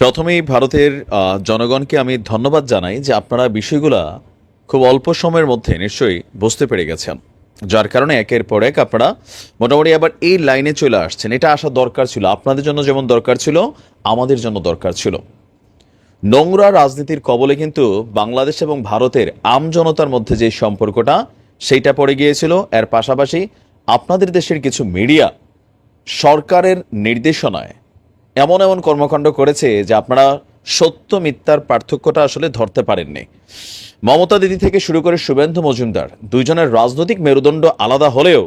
প্রথমেই ভারতের জনগণকে আমি ধন্যবাদ জানাই যে আপনারা বিষয়গুলা খুব অল্প সময়ের মধ্যে নিশ্চয়ই বুঝতে পেরে গেছেন। যার কারণে একের পর এক আপনারা মোটামুটি আবার এই লাইনে চলে আসছেন। এটা আসা দরকার ছিল। আপনাদের জন্য যেমন দরকার ছিল, আমাদের জন্য দরকার ছিল। নোংরা রাজনীতির কবলে কিন্তু বাংলাদেশ এবং ভারতের আমজনতার মধ্যে যে সম্পর্কটা, সেইটা পড়ে গিয়েছিল। এর পাশাপাশি আপনাদের দেশের কিছু মিডিয়া সরকারের নির্দেশনায় এমন এমন কর্মকাণ্ড করেছে যে আপনারা সত্য মিথ্যার পার্থক্যটা আসলে ধরতে পারেননি। মমতা দিদি থেকে শুরু করে শুভেন্দু মজুমদার, দুইজনের রাজনৈতিক মেরুদণ্ড আলাদা হলেও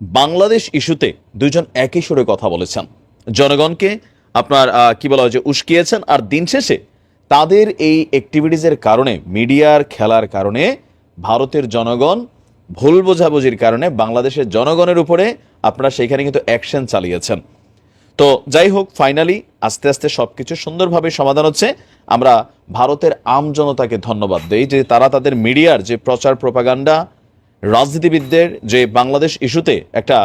বাংলাদেশ ইস্যুতে দুইজন একই সুরে কথা বলেছেন। জনগণকে আপনার কি বলা হয় যে উস্কিয়েছেন আর দিন শেষে তাদের এই অ্যাক্টিভিটিজের কারণে, মিডিয়ার খেলার কারণে, ভারতের জনগণ ভুল বোঝাবুঝির কারণে বাংলাদেশের জনগণের উপরে আপনারা সেখানে কিন্তু অ্যাকশন চালিয়েছেন। তো যাই হোক ফাইনালি আস্তে আস্তে সবকিছু সুন্দরভাবে সমাধান হচ্ছে। আমরা ভারতের আম জনতাকে ধন্যবাদ দেই যে তারা তাদের মিডিয়ার যে প্রচার প্রপাগান্ডা, রাজনীতিবিদদের যে বাংলাদেশ ইস্যুতে একটা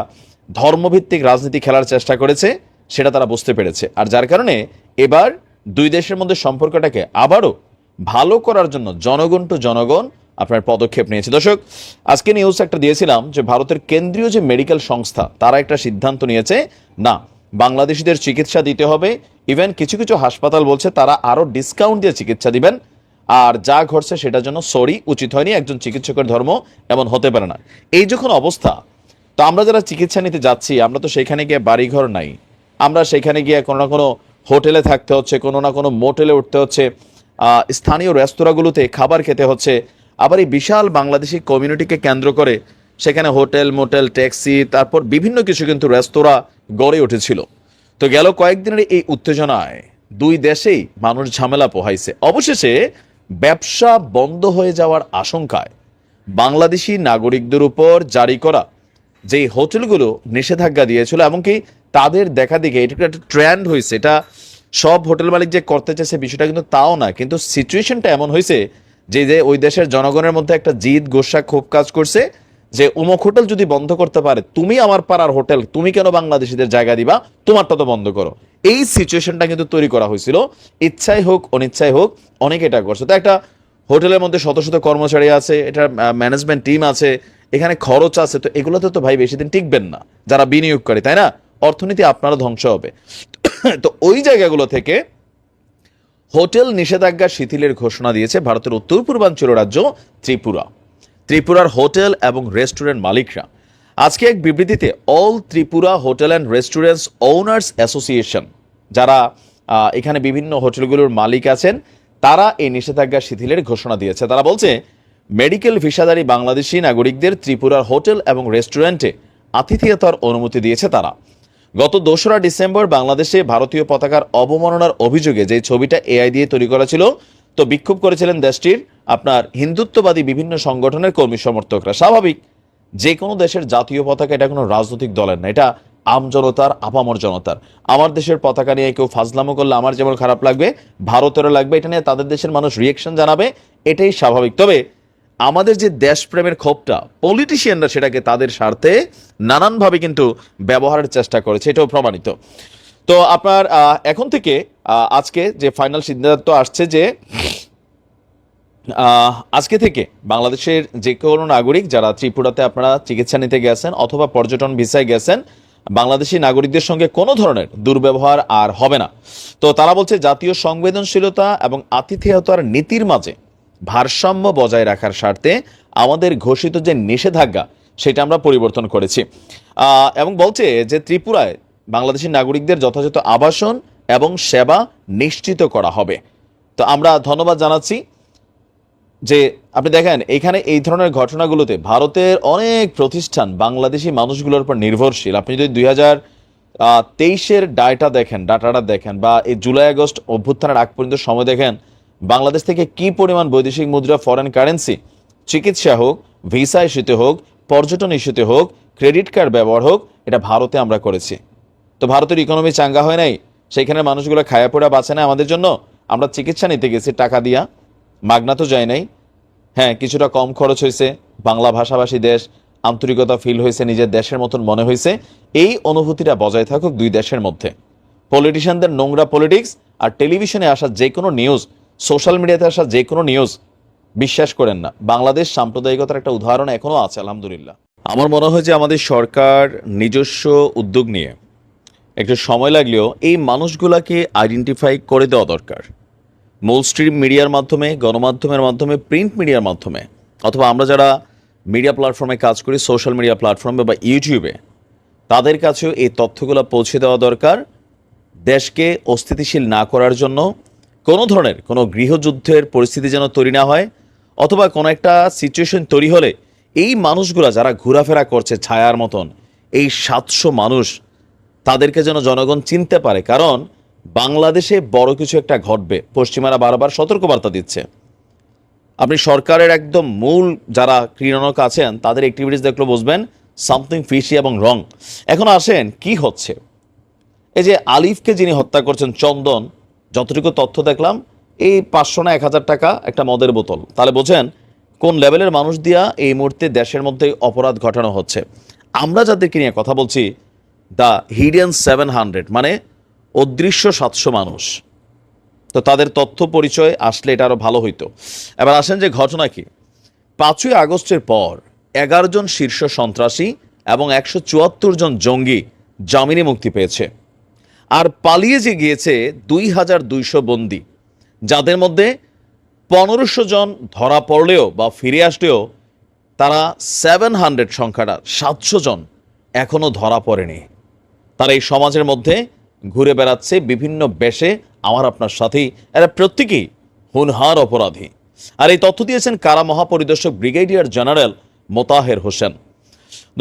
ধর্মভিত্তিক রাজনীতি খেলার চেষ্টা করেছে, সেটা তারা বুঝতে পেরেছে। আর যার কারণে এবার দুই দেশের মধ্যে সম্পর্কটাকে আবারও ভালো করার জন্য জনগণ টু জনগণ আপনার পদক্ষেপ নিয়েছে। দর্শক, আজকে নিউজ একটা দিয়েছিলাম যে ভারতের কেন্দ্রীয় যে মেডিকেল সংস্থা, তারা একটা সিদ্ধান্ত নিয়েছে, না বাংলাদেশিদের চিকিৎসা দিতে হবে। ইভেন কিছু কিছু হাসপাতাল বলছে তারা আরও ডিসকাউন্ট দিয়ে চিকিৎসা দিবেন। আর যা ঘটছে সেটার জন্য সরি উচিত হয়নি। একজন চিকিৎসকের ধর্ম এমন হতে পারে না। এই যখন অবস্থা, তো আমরা যারা চিকিৎসা নিতে যাচ্ছি, আমরা তো সেখানে গিয়ে বাড়িঘর নাই। আমরা সেখানে গিয়ে কোনো না কোনো হোটেলে থাকতে হচ্ছে, কোনো না কোনো মোটেলে উঠতে হচ্ছে স্থানীয় রেস্তোরাঁগুলোতে খাবার খেতে হচ্ছে। আবার এই বিশাল বাংলাদেশি কমিউনিটিকে কেন্দ্র করে সেখানে হোটেল, মোটেল, ট্যাক্সি, তারপর বিভিন্ন কিছু কিন্তু রেস্তোরাঁ গড়ে উঠেছিল। তো গেল কয়েকদিনের এই উত্তেজনায় দুই দেশেই মানুষ ঝামেলা পোহাইছে। অবশেষে ব্যবসা বন্ধ হয়ে যাওয়ার আশঙ্কায় বাংলাদেশি নাগরিকদের উপর জারি করা যে হোটেলগুলো নিষেধাজ্ঞা দিয়েছিল এমনকি তাদের দেখা দিকে এটা একটা ট্রেন্ড হয়েছে। এটা সব হোটেল মালিক যে করতে চাইছে বিষয়টা কিন্তু তাও না, কিন্তু সিচুয়েশনটা এমন হয়েছে যে যে ওই দেশের জনগণের মধ্যে একটা জিদ, গোসা, ক্ষোভ কাজ করছে। যে উমুক হোটেল যদি বন্ধ করতে পারে, তুমি আমার পাড়ার হোটেল, তুমি কেন বাংলাদেশিদের জায়গা দিবা? তোমারটা তো বন্ধ করো। এই সিচুয়েশনটা কিন্তু তৈরি করা হয়েছিল। ইচ্ছাই হোক, অনিচ্ছাই হোক, অনেকে এটা করছে। তো একটা হোটেলের মধ্যে শত শত কর্মচারী আছে এটার ম্যানেজমেন্ট টিম আছে, এখানে খরচ আছে, তো এগুলোতে তো ভাই বেশি দিন টিকবেন না, যারা বিনিয়োগ করে তাই না? অর্থনীতি আপনারও ধ্বংস হবে। তো ওই জায়গাগুলো থেকে হোটেল নিষেধাজ্ঞা শিথিলের ঘোষণা দিয়েছে ভারতের উত্তর পূর্বাঞ্চল রাজ্য ত্রিপুরা। ত্রিপুরার হোটেল এবং রেস্টুরেন্ট মালিকরা। আজকে এক বিবৃতিতে all Tripura hotel and restaurants owners association, যারা এখানে বিভিন্ন হোটেলগুলোর মালিক আছেন, তারা এই নিষেধাজ্ঞা শিথিলের ঘোষণা দিয়েছে। তারা বলছে, মেডিকেল ভিসাধারী বাংলাদেশি নাগরিকদের ত্রিপুরার হোটেল এবং রেস্টুরেন্টে আতিথেয়তার অনুমতি দিয়েছে তারা। গত দোসরা ডিসেম্বর বাংলাদেশে ভারতীয় পতাকার অবমাননার অভিযোগে যে ছবিটা এআই দিয়ে তৈরি করা ছিল তো বিক্ষোভ করেছিলেন দেশটির আপনার হিন্দুত্ববাদী বিভিন্ন সংগঠনের কর্মী সমর্থকরা। স্বাভাবিক, যে কোনো দেশের জাতীয় পতাকা এটা কোনো রাজনৈতিক দলের না, এটা আম জনতার, আপামর জনতার। আমার দেশের পতাকা নিয়ে কেউ ফাজলামো করলে আমার যেমন খারাপ লাগবে, ভারতেরও লাগবে, এটা নিয়ে তাদের দেশের মানুষ রিয়েকশন জানাবে, এটাই স্বাভাবিক। তবে আমাদের যে দেশপ্রেমের ক্ষোভটা পলিটিশিয়ানরা সেটাকে তাদের স্বার্থে নানানভাবে কিন্তু ব্যবহারের চেষ্টা করেছে, এটাও প্রমাণিত। তো আপনার এখন থেকে আজকে যে ফাইনাল সিদ্ধান্ত আসছে যে আজকে থেকে বাংলাদেশের যে কোনো নাগরিক যারা ত্রিপুরাতে আপনারা চিকিৎসা নিতে গেছেন অথবা পর্যটন ভিসায় গেছেন, বাংলাদেশি নাগরিকদের সঙ্গে কোনো ধরনের দুর্ব্যবহার আর হবে না। তো তারা বলছে জাতীয় সংবেদনশীলতা এবং আতিথেয়তার নীতির মাঝে ভারসাম্য বজায় রাখার স্বার্থে আমাদের ঘোষিত যে নিষেধাজ্ঞা, সেটা আমরা পরিবর্তন করেছি। এবং বলছে যে ত্রিপুরায় বাংলাদেশি নাগরিকদের যথাযথ আবাসন এবং সেবা নিশ্চিত করা হবে। তো আমরা ধন্যবাদ জানাচ্ছি যে আপনি দেখেন, এখানে এই ধরনের ঘটনাগুলোতে ভারতের অনেক প্রতিষ্ঠান বাংলাদেশি মানুষগুলোর উপর নির্ভরশীল। আপনি যদি দুই হাজার তেইশের ডাটা দেখেন, ডাটাটা দেখেন বা এই জুলাই আগস্ট অভ্যুত্থানের আগ পর্যন্ত সময় দেখেন, বাংলাদেশ থেকে কি পরিমাণ বৈদেশিক মুদ্রা ফরেন কারেন্সি চিকিৎসা হোক, ভিসা ইস্যুতে হোক, পর্যটন ইস্যুতে হোক, ক্রেডিট কার্ড ব্যবহার হোক, এটা ভারতে আমরা করেছি। তো ভারতের ইকোনমি চাঙ্গা হয় নাই সেইখানে মানুষগুলো খায়া পড়া বাঁচে না আমাদের জন্য, আমরা চিকিৎসা নিতে গেছি, টাকা দিয়া। মাগনা তো যায় নাই। হ্যাঁ কিছুটা কম খরচ হয়েছে, বাংলা ভাষাভাষী দেশ, আন্তরিকতা ফিল হয়েছে, নিজের দেশের মতন মনে হয়েছে। এই অনুভূতিটা বজায় থাকুক দুই দেশের মধ্যে। পলিটিশিয়ানদের নোংরা পলিটিক্স আর টেলিভিশনে আসা যে কোনো নিউজ সোশ্যাল মিডিয়াতে আসা যে কোনো নিউজ বিশ্বাস করেন না। বাংলাদেশ সাম্প্রদায়িকতার একটা উদাহরণ এখনও আছে, আলহামদুলিল্লাহ। আমার মনে হয় যে আমাদের সরকার নিজস্ব উদ্যোগ নিয়ে একটু সময় লাগলেও এই মানুষগুলাকে আইডেন্টিফাই করে দেওয়া দরকার। মূল স্ট্রিম মিডিয়ার মাধ্যমে, গণমাধ্যমের মাধ্যমে প্রিন্ট মিডিয়ার মাধ্যমে, অথবা আমরা যারা মিডিয়া প্ল্যাটফর্মে কাজ করি সোশ্যাল মিডিয়া প্ল্যাটফর্মে বা ইউটিউবে তাদের কাছেও এই তথ্যগুলো পৌঁছে দেওয়া দরকার দেশকে অস্থিতিশীল না করার জন্য। কোনো ধরনের কোনো গৃহযুদ্ধের পরিস্থিতি যেন তৈরি না হয়, অথবা কোনো একটা সিচুয়েশন তৈরি হলে এই মানুষগুলা যারা ঘোরাফেরা করছে ছায়ার মতন, এই সাতশো মানুষ তাদেরকে যেন জনগণ চিনতে পারে। কারণ বাংলাদেশে বড় কিছু একটা ঘটবে। পশ্চিমারা বারবার সতর্কবার্তা দিচ্ছে। আপনি সরকারের একদম মূল যারা ক্রীড়নক আছেন, তাদের অ্যাক্টিভিটিস দেখলে বুঝবেন সামথিং ফিশি এবং রং এখন আসেন, কি হচ্ছে? এই যে আলিফকে যিনি হত্যা করছেন, চন্দন, যতটুকু তথ্য দেখলাম, এই পাঁচশো না এক হাজার টাকা একটা মদের বোতল। তাহলে বোঝেন, কোন লেভেলের মানুষ দিয়া এই মুহূর্তে দেশের মধ্যে অপরাধ ঘটানো হচ্ছে। আমরা যাদেরকে নিয়ে কথা বলছি দ্য হিডিয়ান সেভেন হান্ড্রেড মানে অদৃশ্য সাতশো মানুষ। তো তাদের তথ্য পরিচয় আসলে এটা আরও ভালো হইতো। এবার আসেন যে ঘটনা কি। পাঁচই আগস্টের পর এগারো জন শীর্ষ সন্ত্রাসী এবং একশো চুয়াত্তর জন জঙ্গি জামিনে মুক্তি পেয়েছে। আর পালিয়ে যে গিয়েছে দুই হাজার দুইশো বন্দি, যাদের মধ্যে পনেরোশো জন ধরা পড়লেও বা ফিরে আসলেও তারা সেভেন হান্ড্রেড সংখ্যাটা সাতশো জন এখনও ধরা পড়েনি। তারা এই সমাজের মধ্যে ঘুরে বেড়াচ্ছে বিভিন্ন বেশে। আমার আপনার সাথেই এরা প্রত্যেকেই হুনহার অপরাধী। আর এই তথ্য দিয়েছেন কারা মহাপরিদর্শক ব্রিগেডিয়ার জেনারেল মোতাহের হোসেন।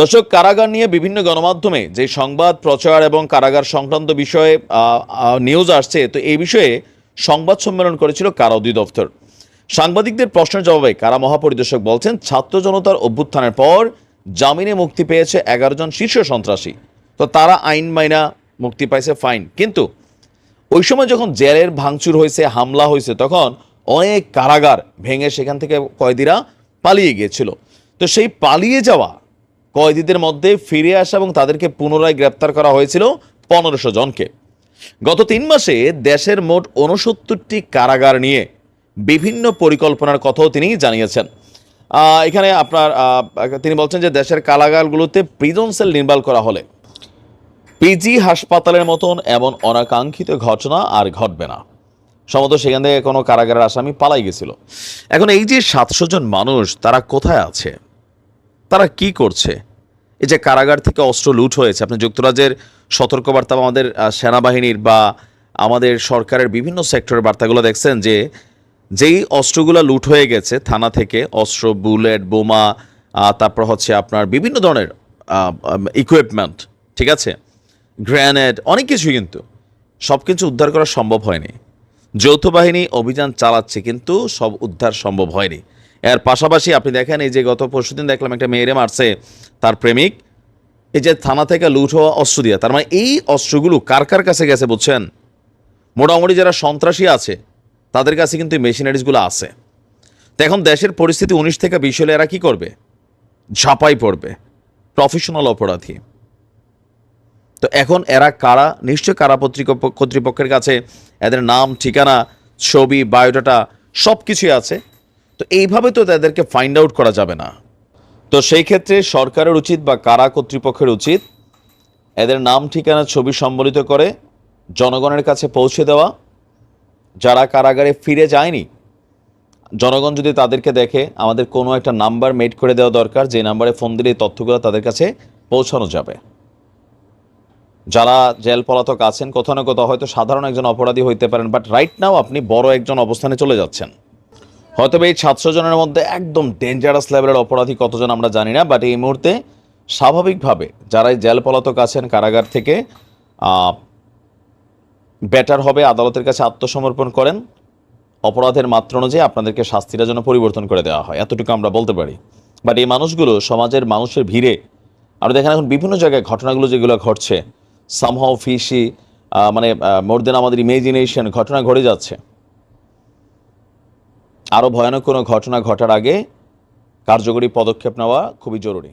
দর্শক, কারাগার নিয়ে বিভিন্ন গণমাধ্যমে যে সংবাদ প্রচার এবং কারাগার সংক্রান্ত বিষয়ে নিউজ আসছে, তো এই বিষয়ে সংবাদ সম্মেলন করেছিল কারা অধিদপ্তর। সাংবাদিকদের প্রশ্নের জবাবে কারা মহাপরিদর্শক বলছেন, ছাত্র জনতার অভ্যুত্থানের পর জামিনে মুক্তি পেয়েছে এগারো জন শীর্ষ সন্ত্রাসী। তো তারা আইন মাইনা মুক্তি পাইছে ফাইন কিন্তু ওই সময় যখন জেলের ভাঙচুর হয়েছে, হামলা হয়েছে, তখন অনেক কারাগার ভেঙে সেখান থেকে কয়েদিরা পালিয়ে গিয়েছিল। তো সেই পালিয়ে যাওয়া কয়েদিদের মধ্যে ফিরে আসা এবং তাদেরকে পুনরায় গ্রেপ্তার করা হয়েছিল পনেরোশো জনকে। গত তিন মাসে দেশের মোট উনসত্তরটি কারাগার নিয়ে বিভিন্ন পরিকল্পনার কথাও তিনি জানিয়েছেন। এখানে আপনার তিনি বলছেন যে দেশের কারাগারগুলোতে প্রিজন সেল নির্মাণ করা হলে পিজি হাসপাতালের মতন এমন অনাকাঙ্ক্ষিত ঘটনা আর ঘটবে না। সম্ভবত সেখান থেকে কোনো কারাগারের আসামি পালাই গেছিল। এখন এই যে সাতশো জন মানুষ, তারা কোথায় আছে? তারা কি করছে? এই যে কারাগার থেকে অস্ত্র লুট হয়েছে, আপনি যুক্তরাজ্যের সতর্কবার্তা আমাদের সেনাবাহিনীর বা আমাদের সরকারের বিভিন্ন সেক্টরের বার্তাগুলো দেখছেন যে, যেই অস্ত্রগুলো লুট হয়ে গেছে থানা থেকে, অস্ত্র, বুলেট, বোমা তারপর হচ্ছে আপনার বিভিন্ন ধরনের ইকুইপমেন্ট ঠিক আছে? গ্রেনেড, অনেক কিছুই কিন্তু। সব কিছু উদ্ধার করা সম্ভব হয়নি। যৌথ বাহিনী অভিযান চালাচ্ছে কিন্তু সব উদ্ধার সম্ভব হয়নি। এর পাশাপাশি আপনি দেখেন, এই যে গত পরশুদিন দেখলাম একটা মেয়েরে মারছে তার প্রেমিক। এই যে থানা থেকে লুট হওয়া অস্ত্র দিয়ে, তার মানে এই অস্ত্রগুলো কার কার কাছে গেছে বুঝছেন? মোটামুটি যারা সন্ত্রাসী আছে, তাদের কাছে কিন্তু মেশিনারিজগুলো আছে। তো এখন দেশের পরিস্থিতি উনিশ থেকে বিশ হলে এরা কী করবে? ঝাঁপাই পড়বে। প্রফেশনাল অপরাধী। তো এখন এরা কারা? নিশ্চয় কারা কর্তৃপক্ষের কাছে? এদের নাম, ঠিকানা, ছবি, বায়োডাটা সব কিছুই আছে। তো এইভাবে তো তাদেরকে ফাইন্ড আউট করা যাবে না। তো সেই ক্ষেত্রে সরকারের উচিত বা কারা কর্তৃপক্ষের উচিত এদের নাম, ঠিকানা, ছবি সম্বলিত করে জনগণের কাছে পৌঁছে দেওয়া। যারা কারাগারে ফিরে যায়নি, জনগণ যদি তাদেরকে দেখে, আমাদের কোনো একটা নাম্বার মেড করে দেওয়া দরকার, যে নাম্বারে ফোন দিলে তথ্যগুলো তাদের কাছে পৌঁছানো যাবে। যারা জেল পলাতক আছেন, কোথাও না কোথাও হয়তো সাধারণ একজন অপরাধী হইতে পারেন বাট রাইট নাও আপনি বড় একজন অবস্থানে চলে যাচ্ছেন। হয়তো এই সাতশো জনের মধ্যে একদম ডেঞ্জারাস লেভেলের অপরাধী কতজন আমরা জানি না বাট এই মুহূর্তে স্বাভাবিকভাবে যারা এই জেল পলাতক আছেন কারাগার থেকে বেটার হবে, আদালতের কাছে আত্মসমর্পণ করেন। অপরাধের মাত্রা অনুযায়ী আপনাদেরকে শাস্তিটা যেন পরিবর্তন করে দেওয়া হয়, এতটুকু আমরা বলতে পারি। বাট এই মানুষগুলো সমাজের মানুষের ভিড়ে, আমরা দেখেন এখন বিভিন্ন জায়গায় ঘটনাগুলো যেগুলো ঘটছে সামহাও ফিসি মানে মোর দেন আমাদের ইমেজিনেশন ঘটনা ঘটে যাচ্ছে। আরও ভয়ানক কোনো ঘটনা ঘটার আগে কার্যকরী পদক্ষেপ নেওয়া খুবই জরুরি।